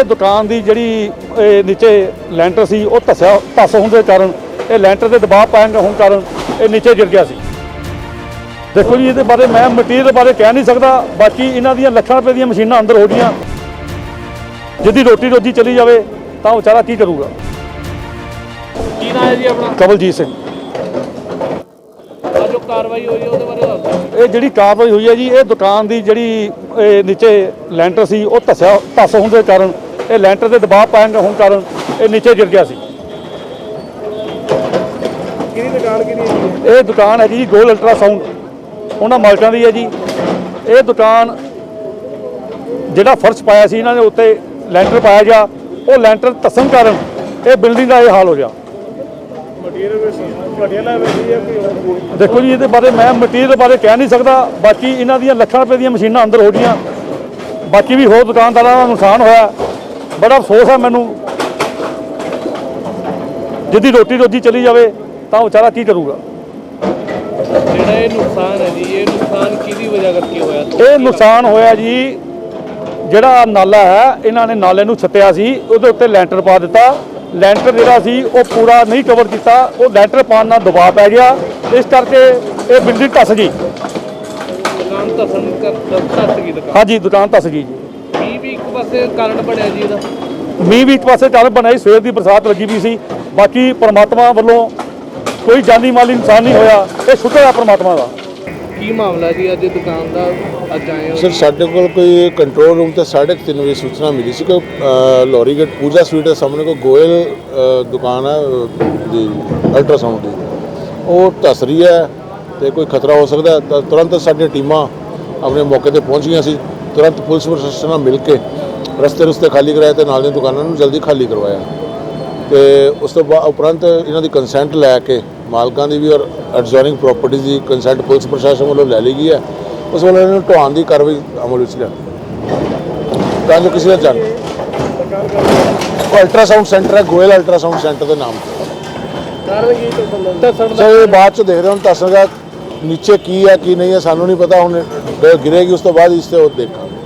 ਇਹ ਦੁਕਾਨ ਦੀ ਜਿਹੜੀ ਇਹ ਨੀਚੇ ਲੈਂਟਰ ਸੀ ਉਹ ਧੱਸਿਆ ਧੱਸ ਹੋਣ ਦੇ ਕਾਰਨ ਇਹ ਲੈਂਟਰ ਤੇ ਦਬਾਅ ਪੈਣ ਹੋਣ ਕਾਰਨ ਇਹ ਨੀਚੇ ਗਿਰ ਗਿਆ ਸੀ। ਦੇਖੋ ਜੀ ਇਹਦੇ ਬਾਰੇ ਮੈਂ ਮਟੀਰੀਅਲ ਬਾਰੇ ਕਹਿ ਨਹੀਂ ਸਕਦਾ ਬਾਕੀ ਇਹਨਾਂ ਦੀਆਂ ਲੱਖਾਂ ਰੁਪਏ ਦੀਆਂ ਮਸ਼ੀਨਾਂ ਅੰਦਰ ਹੋ ਗਈਆਂ। ਜਿਹਦੀ ਰੋਟੀ ਰੋਜੀ ਚਲੀ ਜਾਵੇ ਤਾਂ ਉਹ ਵਿਚਾਰਾ ਕੀ ਕਰੂਗਾ? ਕੀ ਨਾਂ ਹੈ ਜੀ ਆਪਣਾ? ਕਵਲਜੀਤ ਸਿੰਘ। ਜੋ ਕਾਰਵਾਈ ਹੋਈ ਹੈ ਉਹਦੇ ਬਾਰੇ ਦੱਸ ਇਹ ਜਿਹੜੀ ਕਾਰਵਾਈ ਹੋਈ ਹੈ ਜੀ ਇਹ ਦੁਕਾਨ ਦੀ ਜਿਹੜੀ ਇਹ ਨੀਚੇ ਲੈਂਟਰ ਸੀ ਉਹ ਧੱਸਿਆ ਧੱਸ ਹੋਣ ਦੇ ਕਾਰਨ ਇਹ ਲੈਂਟਰ ਤੇ ਦਬਾਅ ਪੈਣ ਹੋਣ ਕਾਰਨ ਇਹ ਨੀਚੇ ਗਿਰ ਗਿਆ ਸੀ। ਕਿਹਦੀ ਦੁਕਾਨ ਕਿਹਦੀ ਇਹ ਦੁਕਾਨ ਹੈ ਜੀ ਗੋਲ ਅਲਟਰਾਸਾਊਂਡ ਉਹਨਾਂ ਮਾਲਕਾਂ ਦੀ ਹੈ ਜੀ। ਇਹ ਦੁਕਾਨ ਜਿਹੜਾ ਫਰਸ਼ ਪਾਇਆ ਸੀ ਇਹਨਾਂ ਨੇ ਉੱਤੇ ਲੈਂਟਰ ਪਾਇਆ ਗਿਆ। ਉਹ ਲੈਂਟਰ ਧੱਸਣ ਕਾਰਨ ਇਹ ਬਿਲਡਿੰਗ ਦਾ ਇਹ ਹਾਲ ਹੋ ਗਿਆ। ਹੈ ਹੈ ਦੇਖੋ ਜੀ ਇਹਦੇ ਬਾਰੇ ਮੈਂ ਮਟੀਰੀਅਲ ਬਾਰੇ ਕਹਿ ਨਹੀਂ ਸਕਦਾ। ਬਾਕੀ ਇਹਨਾਂ ਦੀਆਂ ਲੱਖਾਂ ਰੁਪਏ ਦੀਆਂ ਮਸ਼ੀਨਾਂ ਅੰਦਰ ਹੋ ਗਈਆਂ। ਬਾਕੀ ਵੀ ਹੋਰ ਦੁਕਾਨਦਾਰਾਂ ਦਾ ਨੁਕਸਾਨ ਹੋਇਆ। ਬੜਾ ਅਫਸੋਸ ਹੈ ਮੈਨੂੰ। ਜਿਹਦੀ ਰੋਟੀ ਰੋਜੀ ਚਲੀ ਜਾਵੇ ਤਾਂ ਵਿਚਾਰਾ ਕੀ ਕਰੂਗਾ? ਜਿਹੜਾ ਇਹ ਨੁਕਸਾਨ ਹੈ ਜੀ ਇਹ ਨੁਕਸਾਨ ਕਿਹਦੀ ਵਜ੍ਹਾ ਕਰਕੇ ਹੋਇਆ? ਇਹ ਨੁਕਸਾਨ ਹੋਇਆ ਜੀ ਜਿਹੜਾ ਨਾਲਾ ਹੈ ਇਹਨਾਂ ਨੇ ਨਾਲੇ ਨੂੰ ਛੱਤਿਆ ਸੀ ਉਹਦੇ ਉੱਤੇ ਲੈਂਟਰ ਪਾ ਦਿੱਤਾ। ਲੈਂਟਰ ਜਿਹੜਾ ਸੀ ਉਹ ਪੂਰਾ ਨਹੀਂ ਕਵਰ ਕੀਤਾ ਉਹ ਲੈਂਟਰ ਪਾਉਣ ਨਾਲ ਦਬਾਅ ਪੈ ਗਿਆ। ਇਸ ਕਰਕੇ ਇਹ ਬਿਲਡਿੰਗ ਧੱਸ ਗਈ। ਦੁਕਾਨ ਧਸਣ ਕਰ ਧੱਸ ਗਈ ਦੁਕਾਨ। ਹਾਂਜੀ ਦੁਕਾਨ ਧੱਸ ਗਈ ਜੀ। ਪਾਸੇ ਕਾਰਨ ਬਣਿਆ ਜੀ ਇਹਦਾ। ਮੀਂਹ ਵੀ ਇੱਕ ਪਾਸੇ ਚੱਲ ਬਣਾਈ ਸਵੇਰ ਦੀ ਬਰਸਾਤ ਲੱਗੀ ਵੀ ਸੀ। ਬਾਕੀ ਪ੍ਰਮਾਤਮਾ ਵੱਲੋਂ ਕੋਈ ਜਾਨੀ ਮਾਲੀ ਨੁਕਸਾਨ ਨਹੀਂ ਹੋਇਆ ਇਹ ਸ਼ੁਕਰ ਹੈ ਪ੍ਰਮਾਤਮਾ ਦਾ। ਕੀ ਮਾਮਲਾ ਜੀ ਅੱਜ ਦੁਕਾਨ ਦਾ ਅੱਜ ਆਏ ਹੋ? ਸਰ ਸਾਡੇ ਕੋਲ ਕੋਈ ਕੰਟਰੋਲ ਰੂਮ ਤੇ 3:30 ਵਜੇ ਸੂਚਨਾ ਮਿਲੀ ਸੀ ਕਿ ਅ, ਲੋਰੀ ਗੇਟ ਪੂਜਾ ਸਵੀਟ ਦੇ ਸਾਹਮਣੇ ਕੋਈ ਗੋਇਲ ਦੁਕਾਨ ਹੈ ਦੀ ਅਲਟਰਾਸਾਊਂਡ ਦੀ। ਉਹ ਧੱਸ ਰਹੀ ਹੈ ਤੇ ਕੋਈ ਖਤਰਾ ਹੋ ਸਕਦਾ ਹੈ। ਤਾਂ ਤੁਰੰਤ ਸਾਡੀਆਂ ਟੀਮਾਂ ਆਪਣੇ ਮੌਕੇ ਤੇ ਪਹੁੰਚ ਗਈਆਂ ਸੀ। ਤੁਰੰਤ ਪੁਲਿਸ ਪ੍ਰਸ਼ਾਸਨ ਨਾਲ ਮਿਲ ਕੇ ਰਸਤੇ ਰਸਤੇ ਖਾਲੀ ਕਰਾਏ ਤੇ ਨਾਲ ਦੀਆਂ ਦੁਕਾਨਾਂ ਨੂੰ ਜਲਦੀ ਖਾਲੀ ਕਰਵਾਇਆ। ਤੇ ਉਸ ਤੋਂ ਬਾਅਦ ਉਪਰੰਤ ਇਹਨਾਂ ਦੀ ਕੰਸੈਂਟ ਲੈ ਕੇ ਮਾਲਕਾਂ ਦੀ ਵੀ ਔਰ ਐਡਜੋਇਨਿੰਗ ਪ੍ਰਾਪਰਟੀ ਦੀ ਕੰਸੈਂਟ ਪੁਲਿਸ ਪ੍ਰਸ਼ਾਸਨ ਵੱਲੋਂ ਲੈ ਲਈ ਗਈ ਹੈ। ਉਸ ਵੱਲੋਂ ਇਹਨਾਂ ਨੂੰ ਢਵਾਉਣ ਦੀ ਕਾਰਵਾਈ ਅਮਲ ਵਿੱਚ ਲਿਆ ਤਾਂ ਜੋ ਕਿਸੇ ਦਾ ਉਹ ਅਲਟਰਾਸਾਊਂਡ ਸੈਂਟਰ ਹੈ ਗੋਇਲ ਅਲਟਰਾਸਾਊਂਡ ਸੈਂਟਰ ਦੇ ਨਾਮ ਤੇ। ਕਾਰਨ ਕੀ ਧਸਣ ਸਰ ਇਹ ਬਾਅਦ ਚ ਦੇਖਦੇ ਹਾਂ ਦੱਸਣਗਾ ਨੀਚੇ ਕੀ ਹੈ ਕੀ ਨਹੀਂ ਹੈ ਸਾਨੂੰ ਨਹੀਂ ਪਤਾ ਹੁਣ ਗਿਰੇਗੀ ਉਸ ਤੋਂ ਬਾਅਦ ਇਸ ਤੇ ਉਹ ਦੇਖਾਂਗੇ।